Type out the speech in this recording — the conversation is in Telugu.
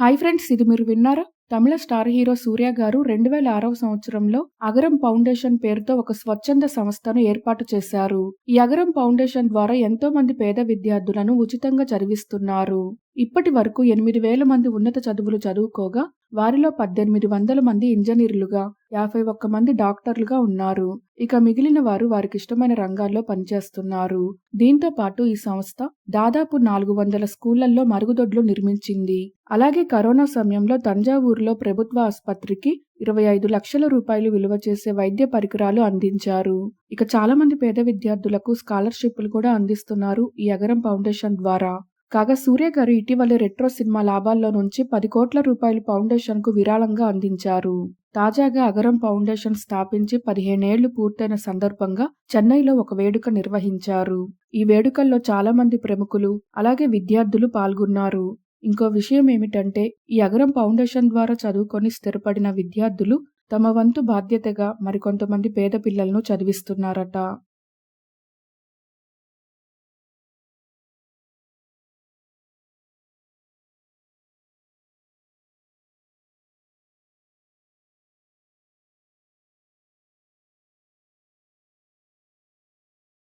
హాయ్ ఫ్రెండ్స్ ఇది మీరు విన్నారా? తమిళ స్టార్ హీరో సూర్య గారు రెండు వేల ఆరవ సంవత్సరంలో అగరం ఫౌండేషన్ పేరుతో ఒక స్వచ్ఛంద సంస్థను ఏర్పాటు చేశారు. ఈ అగరం ఫౌండేషన్ ద్వారా ఎంతో మంది పేద విద్యార్థులను ఉచితంగా చదివిస్తున్నారు. ఇప్పటి వరకు ఎనిమిది వేల మంది ఉన్నత చదువులు చదువుకోగా వారిలో పద్దెనిమిది వందల మంది ఇంజనీర్లుగా యాభై ఒక్క మంది డాక్టర్లుగా ఉన్నారు. ఇక మిగిలిన వారు వారికి ఇష్టమైన రంగాల్లో పనిచేస్తున్నారు. దీంతో పాటు ఈ సంస్థ దాదాపు నాలుగు వందల స్కూళ్ళలో మరుగుదొడ్లు నిర్మించింది. అలాగే కరోనా సమయంలో తంజావూరులో ప్రభుత్వ ఆసుపత్రికి ఇరవై ఐదు లక్షల రూపాయలు విలువ చేసే వైద్య పరికరాలు అందించారు. ఇక చాలా మంది పేద విద్యార్థులకు స్కాలర్షిప్లు కూడా అందిస్తున్నారు ఈ అగరం ఫౌండేషన్ ద్వారా. కాగా సూర్య గారు ఇటీవల రెట్రో సినిమా లాభాల్లో నుంచి పది కోట్ల రూపాయలు ఫౌండేషన్కు విరాళంగా అందించారు. తాజాగా అగరం ఫౌండేషన్ స్థాపించి పదిహేనేళ్ళు పూర్తయిన సందర్భంగా చెన్నైలో ఒక వేడుక నిర్వహించారు. ఈ వేడుకల్లో చాలా మంది ప్రముఖులు అలాగే విద్యార్థులు పాల్గొన్నారు. ఇంకో విషయం ఏమిటంటే ఈ అగరం ఫౌండేషన్ ద్వారా చదువుకొని స్థిరపడిన విద్యార్థులు తమ వంతు బాధ్యతగా మరికొంతమంది పేద పిల్లలను చదివిస్తున్నారట.